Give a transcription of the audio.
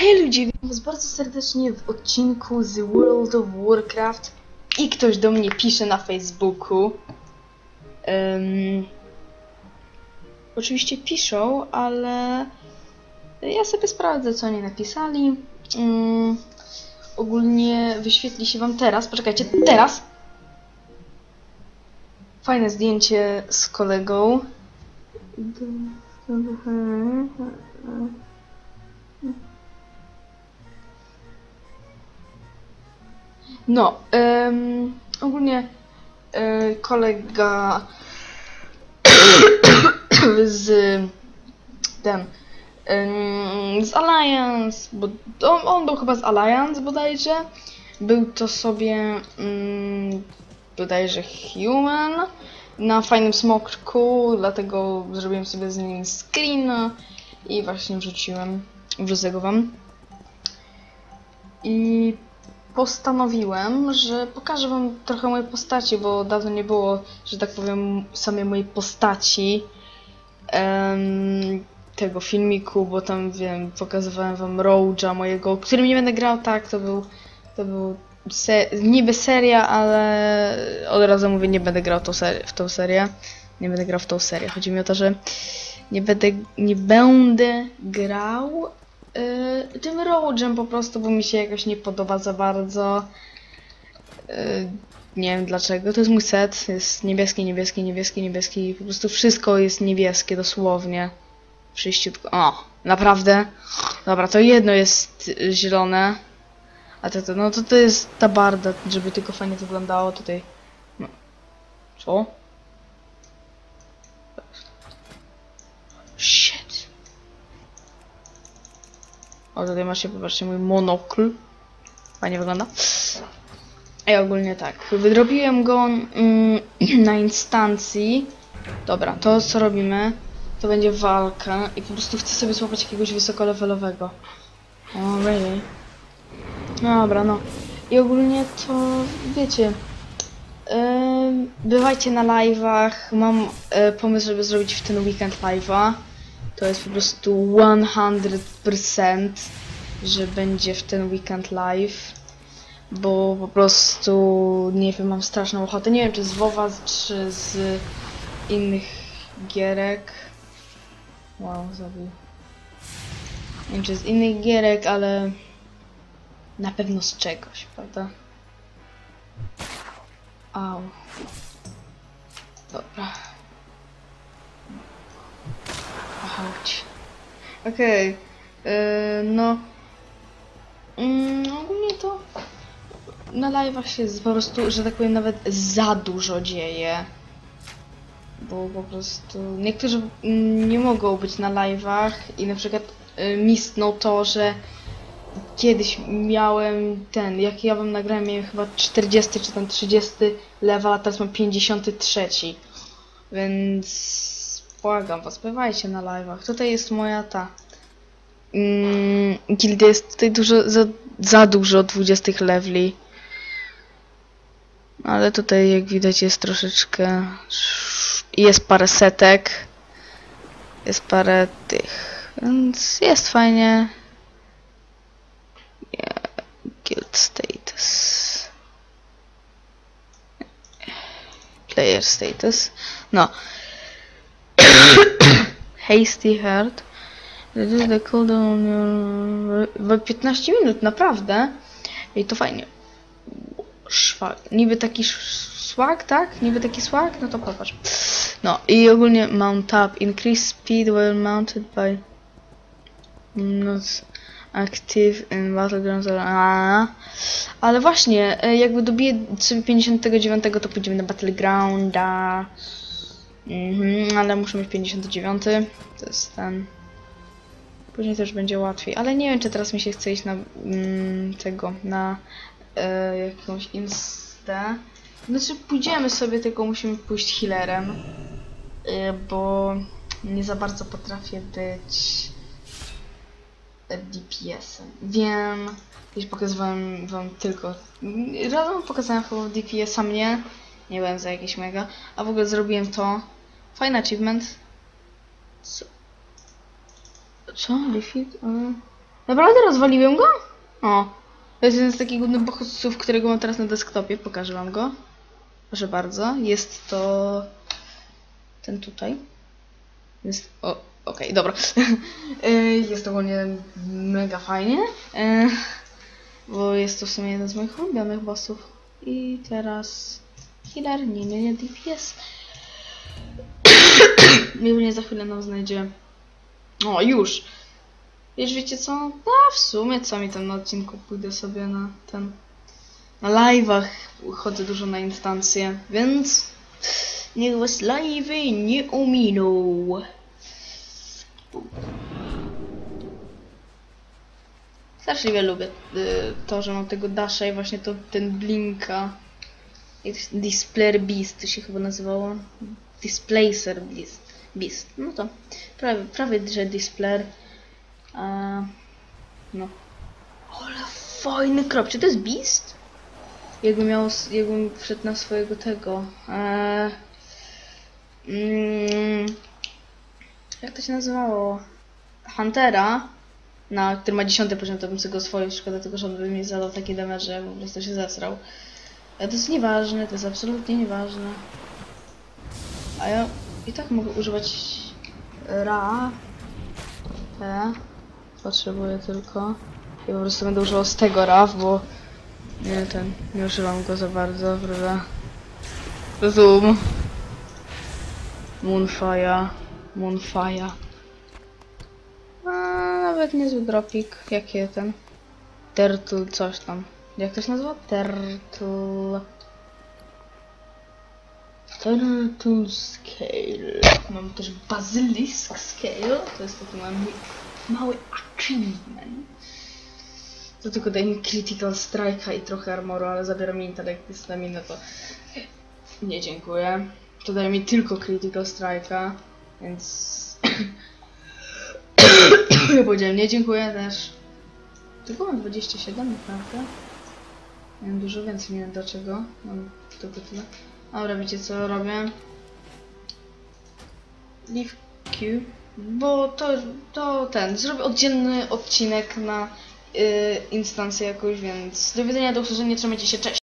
Hej ludzie, witam was bardzo serdecznie w odcinku z World of Warcraft i ktoś do mnie pisze na Facebooku. Em, oczywiście piszą, ale ja sobie sprawdzę co oni napisali. Mm, ogólnie wyświetli się wam teraz, poczekajcie, teraz! Fajne zdjęcie z kolegą. No, em, ogólnie e, kolega z ten em, z Alliance, bo on, on był chyba z Alliance bodajże. Był to sobie mm, bodajże Human na fajnym smoku, dlatego zrobiłem sobie z nim screen i właśnie wrzuciłem, wrzucę go wam. I postanowiłem, że pokażę wam trochę mojej postaci, bo dawno nie było, że tak powiem, samej mojej postaci em, tego filmiku, bo tam wiem, pokazywałem wam Roja mojego, którym nie będę grał, tak, to był to był se niby seria, ale od razu mówię, nie będę grał w tą serię. Nie będę grał w tą serię. Chodzi mi o to, że nie będę, nie będę grał y, tym Roadżem po prostu, bo mi się jakoś nie podoba za bardzo. Y, nie wiem dlaczego. To jest mój set. Jest niebieski, niebieski, niebieski, niebieski. Po prostu wszystko jest niebieskie, dosłownie. Przyjściutko. O, naprawdę? Dobra, to jedno jest zielone. A to, to, no to to jest ta barda, żeby tylko fajnie wyglądało tutaj. No. Co? O, tutaj macie, popatrzcie, mój monokl. Fajnie wygląda. I ogólnie tak. Wydrobiłem go mm, na instancji. Dobra, to co robimy, to będzie walka i po prostu chcę sobie złapać jakiegoś wysokolevelowego. O, really? Dobra, no. I ogólnie to wiecie. ym, bywajcie na live'ach. Mam e, pomysł, żeby zrobić w ten weekend live'a. To jest po prostu 100%, że będzie w ten weekend live. Bo po prostu nie wiem, mam straszną ochotę. Nie wiem czy z WoWa, czy z innych gierek. Wow, zabił. Nie wiem czy z innych gierek, ale na pewno z czegoś, prawda? Au. Dobra. Chodź. Okej. Yy, no. Mm, ogólnie to na live'ach się po prostu, że tak powiem, nawet za dużo dzieje. Bo po prostu niektórzy mm, nie mogą być na live'ach i na przykład y, mistną to, że kiedyś miałem ten, jak ja wam nagrałem, miałem chyba 40 czy tam 30 level, a teraz mam 53. Więc błagam was, bywajcie na live'ach. Tutaj jest moja ta. Mm, gildia jest tutaj dużo, za, za dużo 20 leveli. Ale tutaj jak widać jest troszeczkę. Jest parę setek. Jest parę tych. Więc jest fajnie. Guild status. Player status. No. Hasty heart. Reduce the cooldown. w 15 minut, naprawdę. I to fajnie. Szwag. Niby taki swag, tak? Niby taki swag? No to popatrz. No i ogólnie mount up. Increase speed while mounted by not active in battlegrounds. A, ale właśnie, e, jakby dobiję sobie 59, to pójdziemy na battlegrounda. Mhm, ale muszę mieć 59. To jest ten. Później też będzie łatwiej, ale nie wiem, czy teraz mi się chce iść na mm, tego, na e, jakąś instę. Znaczy, pójdziemy sobie, tylko musimy pójść healerem, e, bo nie za bardzo potrafię być DPS-em. Wiem, kiedyś pokazywałem wam tylko, razem pokazałem chyba DPS-a mnie, nie byłem za jakieś mega, a w ogóle zrobiłem to. Fajny achievement. Co? Co? Defeat? Mm. Naprawdę rozwaliłem go? O. To jest jeden z takich głównych bohaterów, którego mam teraz na desktopie. Pokażę wam go. Proszę bardzo. Jest to... Ten tutaj. Jest... O, okej, dobra. E, jest ogólnie mega fajnie. E, Bo jest to w sumie jeden z moich ulubionych bossów. I teraz... Healer, nie, nie, DPS. Pewnie za chwilę nam znajdzie. O, już! Wiesz, wiecie co? No, w sumie co mi tam na odcinku pójdę sobie na ten... Na live'ach chodzę dużo na instancje, więc... Niech was live'y nie ominą. Straszliwie lubię y, to, że mam tego dasha i właśnie to, ten blinka. Displayer Beast to się chyba nazywało. Displacer Beast. Beast. No to prawie, prawie że Displayer. A, no. Ale fajny krop. Czy to jest Beast? Jakby miał, jakbym wszedł na swojego tego. E, mm, jak to się nazywało? Huntera. Na, który ma 10 poziom, to bym sobie go oswoił. Szkoda tylko, że on by mi zadał taki damage, że po prostu się zesrał. Ale to jest nieważne, to jest absolutnie nieważne. A ja i tak mogę używać ra. Te. Potrzebuję tylko. I po prostu będę używał z tego RAW, bo nie ten, nie używam go za bardzo, prawda? Zoom. Moonfire. Moonfire. A nawet niezły dropik. Jaki ten? Turtle coś tam. Jak to się nazywa? Turtle... Turtle Scale. Mam też Basilisk Scale. To jest taki mały, mały achievement. To tylko daje mi Critical Strike'a i trochę armoru, ale zabiera mi intelekt i staminę, to nie dziękuję. To daje mi tylko Critical Strike'a, więc... ja powiedziałem nie dziękuję też. Tylko mam 27, naprawdę? Miałem dużo więcej, nie wiem dlaczego. Mam tylko tyle. Dobra, wiecie co robię? Leave queue. Bo to, to ten, zrobię oddzielny odcinek na y, instancję jakoś, więc do widzenia, do usłyszenia, trzymajcie się, cześć!